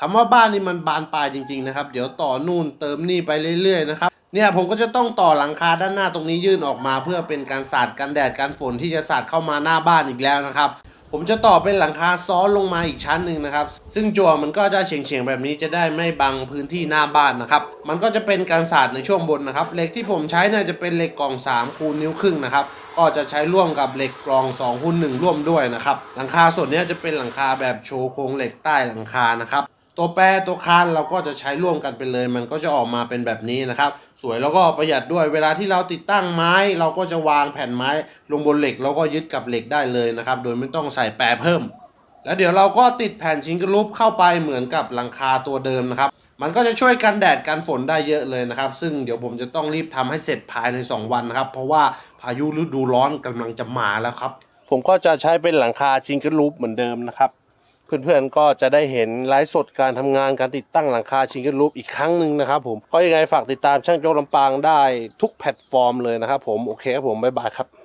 คำว่าบ้านนี่มันบานปลายจริงๆนะครับ เดี๋ยวต่อนู่นเติมนี่ไปเรื่อยๆนะครับเนี่ยผมก็จะต้องต่อหลังคาด้านหน้าตรงนี้ยื่นออกมา เพื่อเป็นการสาดกันแดดกันฝนที่จะสาดเข้ามาหน้าบ้านอีกแล้วนะครับ ผมจะต่อเป็นหลังคาซ้อนลงมาอีกชั้นหนึ่งนะครับ ซึ่งจั่วมันก็จะเฉียงๆแบบนี้จะได้ไม่บังพื้นที่หน้าบ้านนะครับ มันก็จะเป็นการสาดในช่วงบนนะครับเหล็กที่ผมใช้เนี่ยจะเป็นเหล็กกล่อง3คูณนิ้วครึ่งนะครับก็จะใช้ร่วมกับเหล็กกรอง2คูณ1ร่วมด้วยนะครับหลังคาส่วนนี้จะเป็นหลังคาแบบโชว์โครงเหล็กใต้หลังคานะครับ ตัวแปรตัวคานเราก็จะใช้ร่วมกันไปเลย มันก็จะออกมาเป็นแบบนี้นะครับ สวยแล้วก็ประหยัดด้วยเวลาที่เราติดตั้งไม้ เราก็จะวางแผ่นไม้ลงบนเหล็กแล้วก็ยึดกับเหล็กได้เลยนะครับ โดยไม่ต้องใส่แปรเพิ่ม แล้วเดี๋ยวเราก็ติดแผ่นชิงกรูปเข้าไปเหมือนกับหลังคาตัวเดิมนะครับ มันก็จะช่วยกันแดดกันฝนได้เยอะเลยนะครับ ซึ่งเดี๋ยวผมจะต้องรีบทำให้เสร็จภายใน 2 วันนะครับ เพราะว่าพายุฤดูร้อนกำลังจะมาแล้วครับ ผมก็จะใช้เป็นหลังคาชิงกรูปเหมือนเดิมนะครับ เพื่อนๆก็จะได้เห็นไลฟ์สดการทำงานการติดตั้งหลังคาชิงเกิลรูปอีกครั้งหนึ่งนะครับผมก็ยังไงฝากติดตามช่างโจ๊กลำปางได้ทุกแพลตฟอร์มเลยนะครับผมโอเคครับผมบ๊ายบายครับ